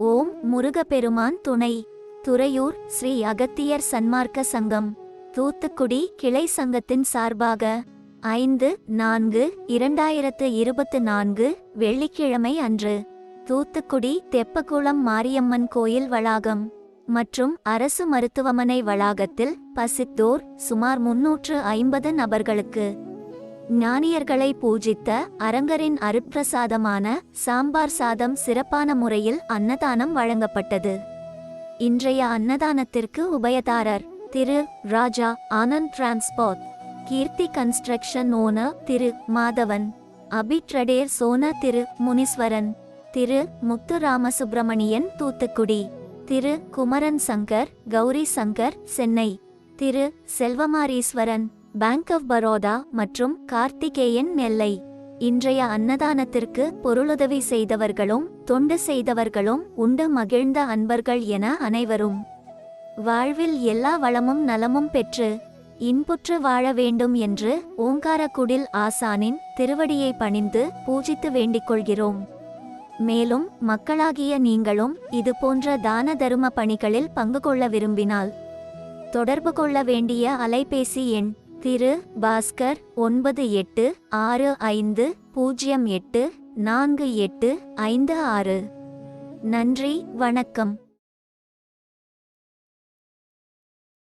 ஓம் முருகப்பெருமான் துணை. துறையூர் ஸ்ரீ அகத்தியர் சன்மார்க்க சங்கம். தூத்துக்குடி கிளை சங்கத்தின் சார்பாக ஐந்து நான்கு இரண்டாயிரத்து இருபத்து நான்கு வெள்ளிக்கிழமை அன்று தூத்துக்குடி தெப்பகுளம் மாரியம்மன் கோயில் வளாகம் மற்றும் அரசு மருத்துவமனை வளாகத்தில் பசித்தோர் சுமார் முன்னூற்று ஐம்பது நபர்களுக்கு ஞானியர்களை பூஜித்த அரங்கரின் அருப்பிரசாதமான சாம்பார் சாதம் சிறப்பான முறையில் அன்னதானம் வழங்கப்பட்டது. இன்றைய அன்னதானத்திற்கு உபயதாரர் Thiru Raja Anand transport Keerthi construction owner Thiru Madhavan Abi Sona Thiru Muneeswaran Thiru Muthu Ramasubramanian Thoothukudi Thiru Kumaran Shankar Gowri Shankar Chennai Thiru Selvamareeswaran bank of Baroda மற்றும் கார்த்திகேயன் நெல்லை இன்றைய அன்னதானத்திற்கு பொருளுதவி செய்தவர்களும் தொண்டு செய்தவர்களும் உண்டு மகிழ்ந்த அன்பர்கள் என அனைவரும். வாழ்வில் எல்லா வளமும் நலமும் பெற்று இன்புற்று வாழ வேண்டும் என்று ஓங்காரக்குடில் ஆசானின் திருவடியை பணிந்து பூஜித்து வேண்டிக் கொள்கிறோம். மேலும் மக்களாகிய நீங்களும் இது போன்ற தான தரும பணிகளில் பங்கு கொள்ள விரும்பினால் தொடர்பு கொள்ள வேண்டிய அலைபேசி எண் திரு பாஸ்கர் ஒன்பது எட்டு ஆறு ஐந்து பூஜ்ஜியம் எட்டு நான்கு எட்டு ஐந்து ஆறு. நன்றி வணக்கம்.